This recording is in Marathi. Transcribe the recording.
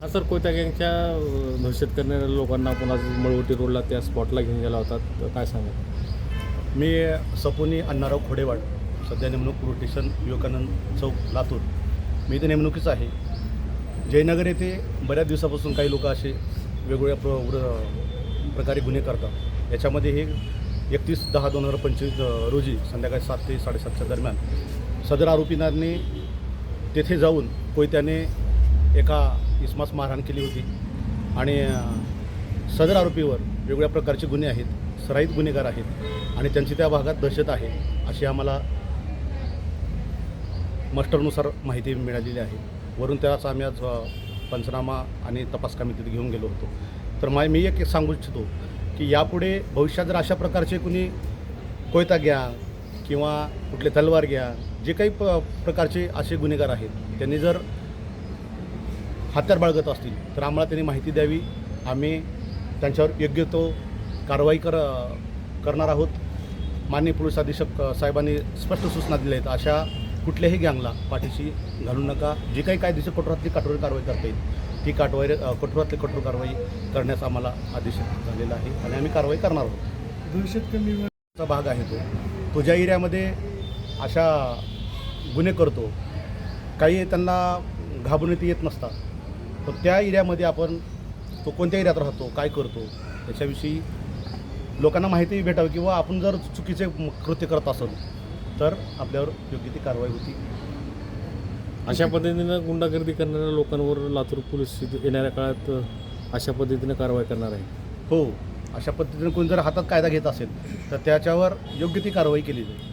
हा सर कोयता गँगच्या दहशत करणाऱ्या लोकांना आपण आज मळवटी रोडला त्या स्पॉटला घेऊन गेला होता तर काय सांगा मी सपोनी अण्णाराव खोडेवाड सध्या नेमणूक रोटेशन विवेकानंद चौक लातूर. मी इथे नेमणुकीच आहे. जयनगर येथे बऱ्याच दिवसापासून काही लोक असे वेगवेगळ्या प्र प्रकारे गुन्हे करतात. याच्यामध्ये हे एकतीस दहा दोन हजार पंचवीस रोजी संध्याकाळी सात ते साडेसातच्या दरम्यान सदर आरोपींनी तेथे जाऊन कोयत्याने एका इसमास मारहाण केली होती. आणि सदर आरोपीवर वेगवेगळ्या प्रकारचे गुन्हे आहेत सराईत गुन्हेगार आहेत आणि त्यांची त्या भागात दहशत आहे अशी आम्हाला मस्टरनुसार माहिती मिळालेली आहे. वरून त्याचा आम्ही आज पंचनामा आणि तपास कामी तिथे घेऊन गेलो होतो. तर मा मी एक सांगू इच्छितो की यापुढे भविष्यात जर अशा प्रकारचे कुणी कोयता घ्या किंवा कुठले तलवार घ्या जे काही प प्रकारचे असे गुन्हेगार आहेत त्यांनी जर हत्यार बाळगत असतील तर आम्हाला त्यांनी माहिती द्यावी. आम्ही त्यांच्यावर योग्य तो कारवाई कर करणार आहोत. माननीय पोलीस अधीक्षक साहेबांनी स्पष्ट सूचना दिल्या आहेत. अशा कुठल्याही गँगला पाठीशी घालू नका. जे काही कायदेशीर कठोरातली कठोर कारवाई करता येईल ती काटवाई कठोरातली कठोर कारवाई करण्यास आम्हाला आदेश झालेला आहे आणि आम्ही कारवाई करणार आहोत. दहशत कमी भाग आहे तो. तो ज्या एरियामध्ये अशा गुन्हे करतो काही त्यांना घाबरून येत नसतात. तर त्या एरियामध्ये आपण तो कोणत्या एरियात राहतो काय करतो याच्याविषयी लोकांना माहिती भेटावी किंवा आपण जर चुकीचे कृत्य करत असेल तर आपल्यावर योग्य ती कारवाई होती. अशा पद्धतीनं गुंडागर्दी करणाऱ्या लोकांवर लातूर पोलीस येणाऱ्या काळात अशा पद्धतीनं कारवाई करणार आहे? हो. अशा पद्धतीने कोणी जर हातात कायदा घेत असेल तर त्याच्यावर योग्य ती कारवाई केली जाईल.